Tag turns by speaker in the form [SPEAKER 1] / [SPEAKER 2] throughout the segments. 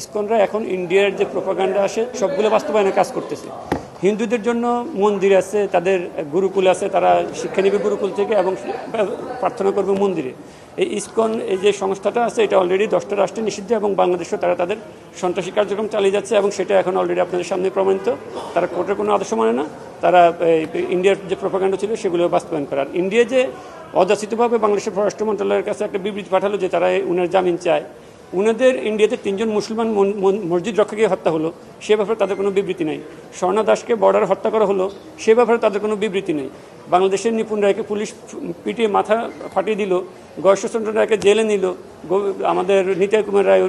[SPEAKER 1] ইসকনরা এখন ইন্ডিয়ার যে প্রোপাগান্ডা আসে, সবগুলো বাস্তবায়নে কাজ করতেছে। হিন্দুদের জন্য মন্দির আছে, তাদের গুরুকুল আছে, তারা শিক্ষা নেবে গুরুকুল থেকে এবং প্রার্থনা করবে মন্দিরে। এই ইসকন, এই যে সংস্থাটা আছে, এটা অলরেডি দশটা রাষ্ট্রে নিষিদ্ধ এবং বাংলাদেশেও তারা তাদের সন্ত্রাসী কার্যক্রম চালিয়ে যাচ্ছে এবং সেটা এখন অলরেডি আপনাদের সামনে প্রমাণিত। তারা কোর্টের কোনো আদর্শ মানে না। তারা ইন্ডিয়ার যে প্রোপাগান্ডা ছিল, সেগুলো বাস্তবায়ন করার ইন্ডিয়া যে অযাচিতভাবে বাংলাদেশের পররাষ্ট্র মন্ত্রণালয়ের কাছে একটা বিবৃতি পাঠালো যে তারা উনার জামিন চায়। উনাদের ইন্ডিয়াতে তিনজন মুসলমান মন- মন- মসজিদ রক্ষাকে হত্যা হলো, সে ব্যাপারে তাদের কোনো বিবৃতি নেই। স্বর্ণা দাসকে বর্ডার হত্যা করা হলো, সে ব্যাপারে তাদের কোনো বিবৃতি নেই। বাংলাদেশের নিপুণ রায়কে পুলিশ পিটিয়ে মাথা ফাটিয়ে দিল গয়েশ্বরচন্দ্র রায়কে জেলে নিল আমাদের নিতাই কুমার রায়,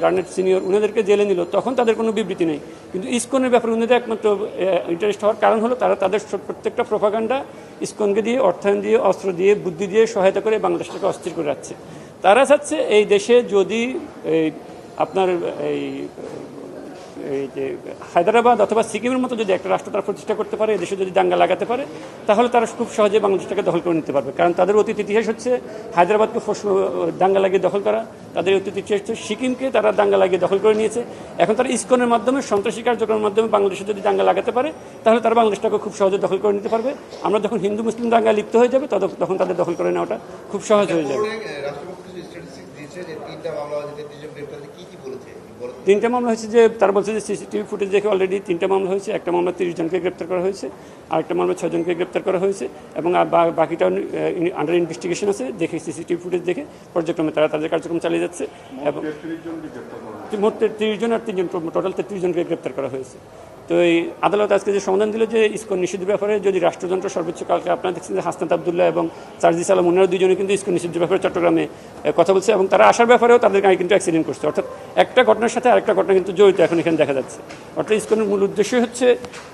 [SPEAKER 1] রানের সিনিয়র উনাদেরকে জেলে নিল, তখন তাদের কোনো বিবৃতি নেই। কিন্তু ইসকনের ব্যাপারে উনাদের একমাত্র ইন্টারেস্ট হওয়ার কারণ হলো তারা তাদের প্রত্যেকটা প্রভাকাণ্ডা ইসকনকে দিয়ে, অর্থায়ন দিয়ে, অস্ত্র দিয়ে, বুদ্ধি দিয়ে সহায়তা করে বাংলাদেশটাকে অস্থির করে রাখছে। তারা চাচ্ছে এই দেশে যদি এই আপনার এই এই যে হায়দ্রাবাদ অথবা সিকিমের মতো যদি একটা রাষ্ট্র তারা প্রতিষ্ঠা করতে পারে দেশে যদি দাঙ্গা লাগাতে পারে, তাহলে তারা খুব সহজে বাংলাদেশটাকে দখল করে নিতে পারবে। কারণ তাদের অতীত ইতিহাস হচ্ছে হায়দ্রাবাদকে দাঙ্গা লাগিয়ে দখল করা। তাদের অতীত ইতিহাস হচ্ছে সিকিমকে তারা দাঙ্গা লাগিয়ে দখল করে নিয়েছে। এখন তারা ইস্কনের মাধ্যমে, সন্ত্রাসী কার্যক্রমের মাধ্যমে বাংলাদেশে যদি দাঙ্গা লাগাতে পারে, তাহলে তারা বাংলাদেশটাকে খুব সহজে দখল করে নিতে পারবে। আমরা যখন হিন্দু, মুসলিম দাঙ্গা লিপ্ত হয়ে যাবে তখন তাদের দখল করে নেওয়াটা খুব সহজ হয়ে যাবে।
[SPEAKER 2] তিনটা মামলা হয়েছে
[SPEAKER 1] যে তারা বলছে যে সিসিটিভি ফুটেজ দেখে অলরেডি তিনটা মামলা হয়েছে। একটা মামলা তিরিশ জনকে গ্রেপ্তার করা হয়েছে আরেকটা মামলা ছজনকে গ্রেপ্তার করা হয়েছে এবং বাকিটা আন্ডার ইনভেস্টিগেশন আছে দেখে সিসিটিভি ফুটেজ দেখে পর্যায়ক্রমে তারা তাদের কার্যক্রম চালিয়ে যাচ্ছে। এবং মোট তেত্রিশ জন আর তিনজন টোটাল তেত্রিশ জনকে গ্রেপ্তার করা হয়েছে। তো এই আদালত আজকে যে সমাধান দিল যে ইস্কন নিষিদ্ধ ব্যাপারে যদি রাষ্ট্রযন্ত্র সর্বোচ্চ কালকে আপনারা দেখছেন যে হাসনাত আবদুল্লাহ এবং সার্জিস আলম ওনারা দুজনে কিন্তু ইস্কন নিষিদ্ধ ব্যাপারে চট্টগ্রামে কথা বলছে এবং তারা আসার ব্যাপারেও তাদের গাড়ি কিন্তু অ্যাক্সিডেন্ট করছে। অর্থাৎ একটা ঘটনার সাথে আরেকটা ঘটনা কিন্তু জড়িত এখন এখানে দেখা যাচ্ছে। অর্থাৎ ইসকনের মূল উদ্দেশ্য হচ্ছে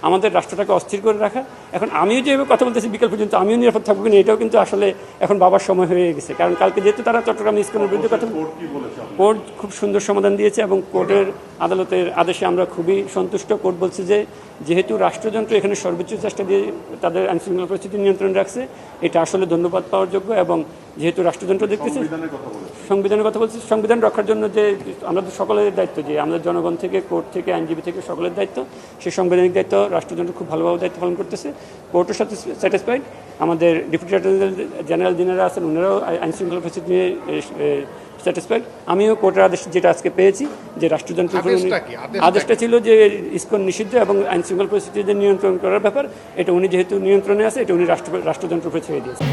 [SPEAKER 1] আমাদের রাষ্ট্রটাকে অস্থির করে রাখা। এখন আমিও যেভাবে কথা বলতেছি বিকাল পর্যন্ত আমিও নিরাপদ থাকব কিনা এটাও কিন্তু আসলে এখন বাবার সময় হয়ে গেছে। কারণ কালকে যেহেতু তারা চট্টগ্রাম ইসকনের বিরুদ্ধে কথা কোর্ট খুব সুন্দর সমাধান দিয়েছে এবং কোর্টের আদালতের আদেশে আমরা খুবই সন্তুষ্ট। কোর্ট বলছে যে যেহেতু রাষ্ট্রযন্ত্র এখানে সর্বোচ্চ চেষ্টা দিয়ে তাদের আইনশৃঙ্খলা পরিস্থিতি নিয়ন্ত্রণ রাখছে এটা আসলে ধন্যবাদ পাওয়ার যোগ্য এবং যেহেতু রাষ্ট্রযন্ত্র দেখতেছে সংবিধানের কথা বলছি সংবিধান রক্ষার জন্য যে আমাদের সকলের দায়িত্ব যে আমাদের জনগণ থেকে কোর্ট থেকে আইনজীবী থেকে সকলের দায়িত্ব সেই সাংবিধানিক দায়িত্ব রাষ্ট্রযন্ত্র খুব ভালোভাবে দায়িত্ব পালন করতেছে। কোর্টের সাথে স্যাটিসফাইড আমাদের ডেপুটি জেনারেল যিনারা আছেন ওনারাও আইন শৃঙ্খলা পরিস্থিতি নিয়ে স্যাটিসফাইড আমিও কোর্টের আদেশ যেটা আজকে পেয়েছি যে উনি-
[SPEAKER 2] আদেশটা কি? আদেশটা
[SPEAKER 1] আদেশটা ছিল যে ইসকন নিষিদ্ধ এবং আইন শৃঙ্খলা পরিস্থিতি নিয়ন্ত্রণ করার ব্যাপার। এটা উনি যেহেতু নিয়ন্ত্রণে আছে এটা উনি রাষ্ট্র রাষ্ট্রযন্ত্র উপরে ছেড়ে দিয়েছেন।